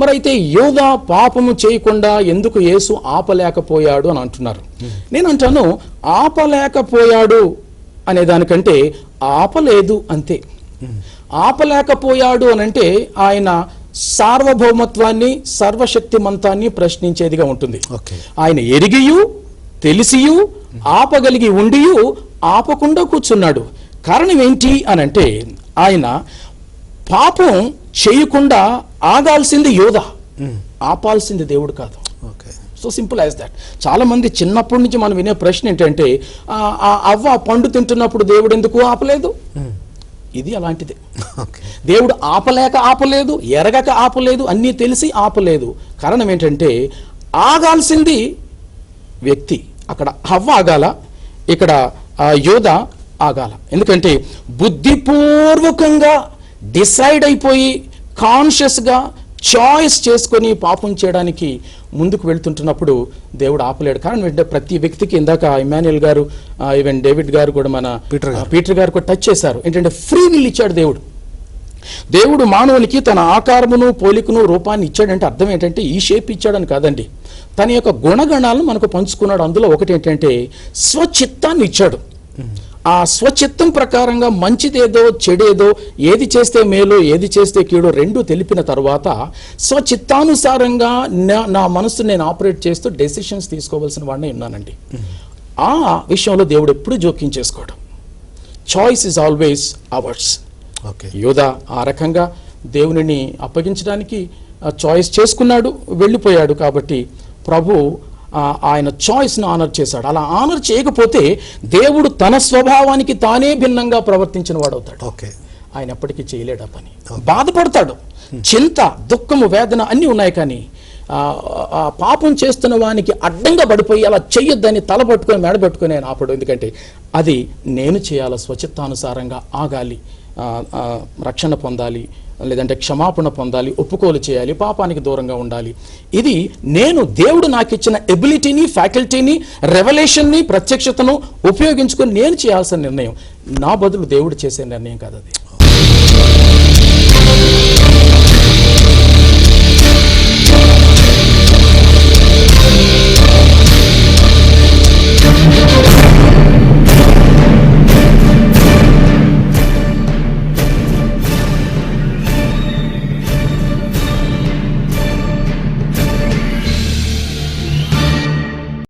మరి అయితే యోధ పాపము చేయకుండా ఎందుకు యేసు ఆపలేకపోయాడు అని అంటున్నారు. నేను అంటాను ఆపలేకపోయాడు అనే దానికంటే ఆపలేదు అంతే. ఆపలేకపోయాడు అని అంటే ఆయన సార్వభౌమత్వాన్ని సర్వశక్తిమంతాన్ని ప్రశ్నించేదిగా ఉంటుంది. ఆయన ఎరిగియు తెలిసియు ఆపగలిగి ఉండియు ఆపకుండా కూర్చున్నాడు. కారణం ఏంటి అని అంటే ఆయన పాపం చేయకుండా ఆగాల్సింది యోధ ఆపాల్సింది దేవుడు కాదు. Okay. So simple as that. చాలా మంది చిన్నప్పటి నుంచి మనం వినే ప్రశ్న ఏంటంటే అవ్వ ఆ పండు తింటున్నప్పుడు దేవుడు ఎందుకు ఆపలేదు? ఇది అలాంటిదే. దేవుడు ఆపలేక ఆపలేదు ఎరగక ఆపలేదు అన్నీ తెలిసి ఆపలేదు. కారణం ఏంటంటే ఆగాల్సింది వ్యక్తి. అక్కడ హవ్వ ఆగాల ఇక్కడ యోధ ఆగాల. ఎందుకంటే బుద్ధిపూర్వకంగా డిసైడ్ అయిపోయి కాన్షియస్గా చాయిస్ చేసుకొని పాపం చేయడానికి ముందుకు వెళ్తుంటున్నప్పుడు దేవుడు ఆపలేడు. కారణం ఏంటంటే ప్రతి వ్యక్తికి ఇందాక ఇమాన్యుల్ గారు ఈవెన్ డేవిడ్ గారు కూడా మన పీటర్ పీటర్ గారు కూడా టచ్ చేశారు. ఏంటంటే ఫ్రీ విల్ ఇచ్చాడు దేవుడు. దేవుడు మానవునికి తన ఆకారమును పోలికను రూపాన్ని ఇచ్చాడంటే అర్థం ఏంటంటే ఈ షేప్ ఇచ్చాడని కాదండి. తన యొక్క గుణగణాలను మనకు పంచుకున్నాడు. అందులో ఒకటి ఏంటంటే స్వచిత్తాన్ని ఇచ్చాడు. ఆ స్వచిత్తం ప్రకారంగా మంచిదేదో చెడేదో ఏది చేస్తే మేలో ఏది చేస్తే కీడో రెండు తెలిపిన తర్వాత స్వచిత్తానుసారంగా నా నా మనసు నేను ఆపరేట్ చేస్తూ డెసిషన్స్ తీసుకోవాల్సిన వాడినే ఉన్నానండి. ఆ విషయంలో దేవుడు ఎప్పుడు జోక్యం చేసుకోవడం choice is always ours okay. యోధ ఆ రకంగా దేవునిని అప్పగించడానికి చాయిస్ చేసుకున్నాడు వెళ్ళిపోయాడు కాబట్టి ప్రభు ఆయన చాయిస్ను ఆనర్ చేశాడు. అలా ఆనర్ చేయకపోతే దేవుడు తన స్వభావానికి తానే భిన్నంగా ప్రవర్తించిన వాడవుతాడు. ఓకే. ఆయన ఎప్పటికీ చేయలేడు ఆ పని. బాధపడతాడు. చింత దుఃఖము వేదన అన్నీ ఉన్నాయి కానీ పాపం చేస్తున్న వానికి అడ్డంగా పడిపోయి అలా చెయ్యొద్దని తల పట్టుకొని మెడ పట్టుకొని ఆయన ఆపడు. ఎందుకంటే అది నేను చేయాల స్వచిత్తానుసారంగా ఆగాలి రక్షణ పొందాలి లేదంటే క్షమాపణ పొందాలి ఒప్పుకోలు చేయాలి పాపానికి దూరంగా ఉండాలి. ఇది నేను దేవుడు నాకు ఇచ్చిన ఎబిలిటీని ఫ్యాకల్టీని రెవల్యూషన్ని ప్రత్యక్షతను ఉపయోగించుకొని నేను చేయాల్సిన నిర్ణయం. నా బదులు దేవుడు చేసే నిర్ణయం కాదు అది